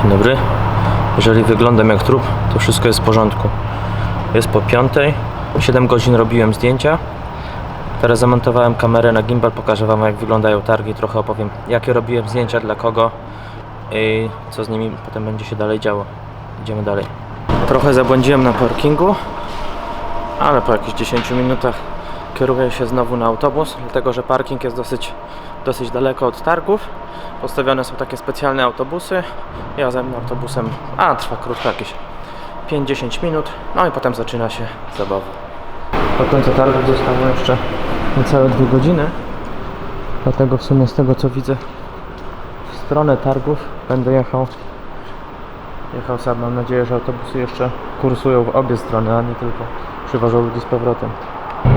Dzień dobry. Jeżeli wyglądam jak trup, to wszystko jest w porządku. Jest po piątej. 7 godzin robiłem zdjęcia. Teraz zamontowałem kamerę na gimbal, pokażę Wam jak wyglądają targi, trochę opowiem jakie robiłem zdjęcia, dla kogo i co z nimi potem będzie się dalej działo. Idziemy dalej. Trochę zabłądziłem na parkingu, ale po jakichś 10 minutach kieruję się znowu na autobus, dlatego że parking jest dosyć, dosyć daleko od targów. Postawione są takie specjalne autobusy. Ja ze mną autobusem, a trwa krótko jakieś 5-10 minut, no i potem zaczyna się zabawa. Do końca targów zostało jeszcze niecałe 2 godziny. Dlatego w sumie z tego co widzę w stronę targów będę jechał jechał sam. Mam nadzieję, że autobusy jeszcze kursują w obie strony, a nie tylko przywożą ludzi z powrotem.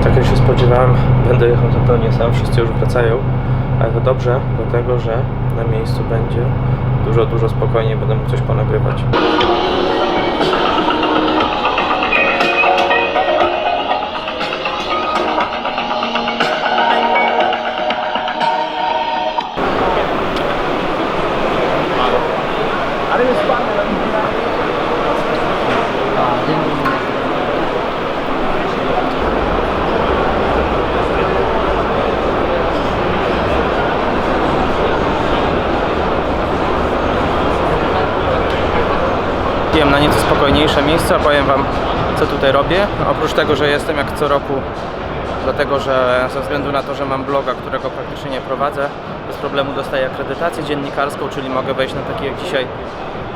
Tak jak się spodziewałem, będę jechał zupełnie sam, wszyscy już wracają, ale to dobrze, dlatego że na miejscu będzie dużo, dużo spokojniej, będę mógł coś ponagrywać. Na nieco spokojniejsze miejsce, opowiem Wam co tutaj robię. Oprócz tego, że jestem jak co roku, dlatego że ze względu na to, że mam bloga, którego praktycznie nie prowadzę, bez problemu dostaję akredytację dziennikarską, czyli mogę wejść na taki jak dzisiaj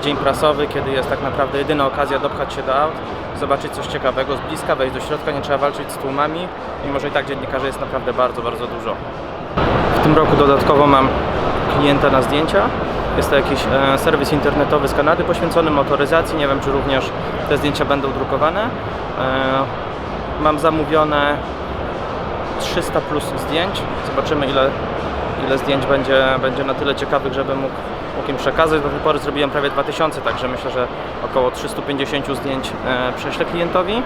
dzień prasowy, kiedy jest tak naprawdę jedyna okazja dopchać się do aut, zobaczyć coś ciekawego z bliska, wejść do środka, nie trzeba walczyć z tłumami, mimo że i tak dziennikarzy jest naprawdę bardzo, bardzo dużo. W tym roku dodatkowo mam klienta na zdjęcia. Jest to jakiś e, serwis internetowy z Kanady poświęcony motoryzacji. Nie wiem, czy również te zdjęcia będą drukowane. E, mam zamówione 300 plus zdjęć. Zobaczymy, ile, ile zdjęć będzie, będzie na tyle ciekawych, żeby mógł, mógł im przekazać. Do tej pory zrobiłem prawie 2000, także myślę, że około 350 zdjęć e, prześlę klientowi.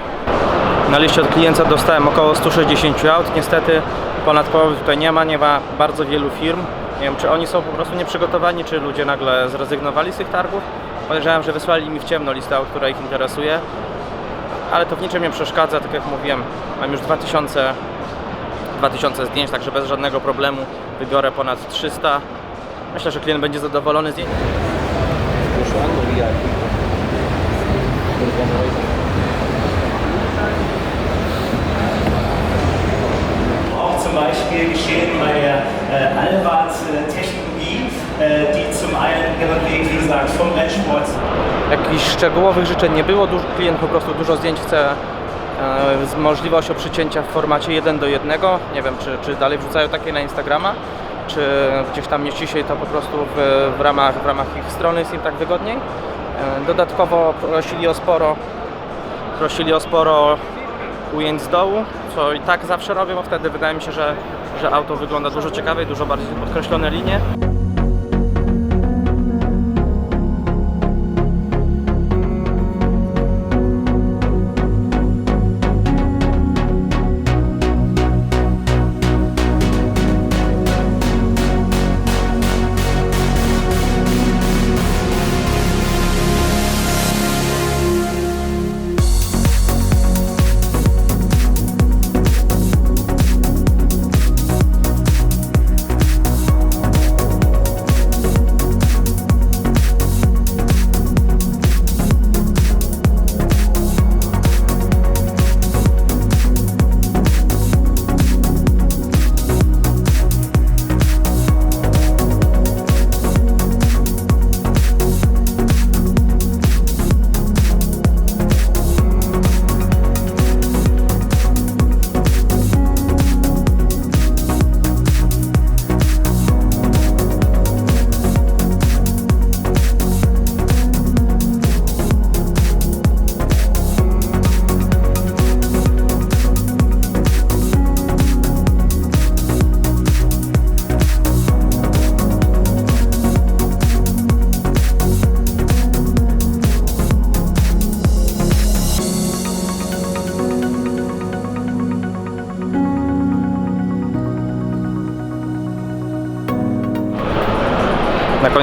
Na liście od klienta dostałem około 160 aut. Niestety ponad połowy tutaj nie ma, nie ma bardzo wielu firm. Nie wiem, czy oni są po prostu nieprzygotowani, czy ludzie nagle zrezygnowali z tych targów. Podejrzewam, że wysłali mi w ciemno listę która ich interesuje. Ale to w niczym nie przeszkadza, tak jak mówiłem, mam już 2000, 2000 zdjęć, także bez żadnego problemu wybiorę ponad 300. Myślę, że klient będzie zadowolony z zdjęć. auch zum Beispiel geschehen bei der äh, Allrad-Technologie, Jakichś szczegółowych życzeń nie było. Duż, klient po prostu dużo zdjęć chce e, z możliwością przycięcia w formacie 1 do 1. Nie wiem, czy, czy dalej wrzucają takie na Instagrama, czy gdzieś tam mieści się to po prostu w, w, ramach, w ramach ich strony, jest im tak wygodniej. E, dodatkowo prosili o sporo prosili o sporo ujęć z dołu, co i tak zawsze robię, bo wtedy wydaje mi się, że, że auto wygląda dużo ciekawiej, dużo bardziej podkreślone linie.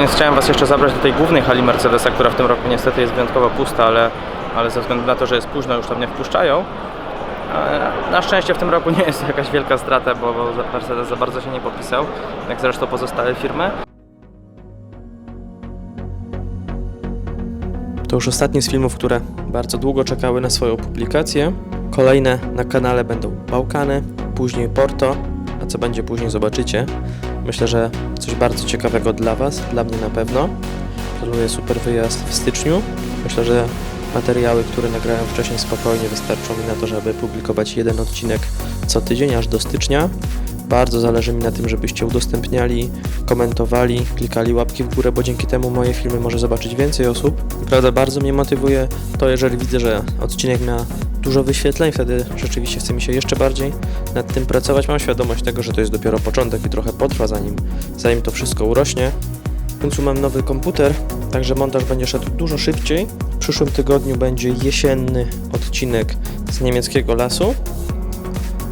Koniec chciałem Was jeszcze zabrać do tej głównej hali Mercedesa, która w tym roku niestety jest wyjątkowo pusta, ale, ale ze względu na to, że jest późno, już tam nie wpuszczają. E, Na szczęście w tym roku nie jest to jakaś wielka strata, bo Mercedes za bardzo się nie popisał, jak zresztą pozostałe firmy. To już ostatni z filmów, które bardzo długo czekały na swoją publikację. Kolejne na kanale będą Bałkany, później Porto, a co będzie później zobaczycie. Myślę, że coś bardzo ciekawego dla Was, dla mnie na pewno. Planuję super wyjazd w styczniu. Myślę, że materiały, które nagrałem wcześniej spokojnie wystarczą mi na to, żeby publikować jeden odcinek co tydzień aż do stycznia. Bardzo zależy mi na tym, żebyście udostępniali, komentowali, klikali łapki w górę, bo dzięki temu moje filmy może zobaczyć więcej osób. Prawda, bardzo mnie motywuje to, jeżeli widzę, że odcinek ma dużo wyświetleń, wtedy rzeczywiście chce mi się jeszcze bardziej nad tym pracować. Mam świadomość tego, że to jest dopiero początek i trochę potrwa, zanim, zanim to wszystko urośnie. W końcu mam nowy komputer, także montaż będzie szedł dużo szybciej. W przyszłym tygodniu będzie jesienny odcinek z niemieckiego lasu,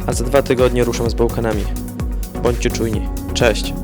a za dwa tygodnie ruszam z Bałkanami. Bądźcie czujni. Cześć!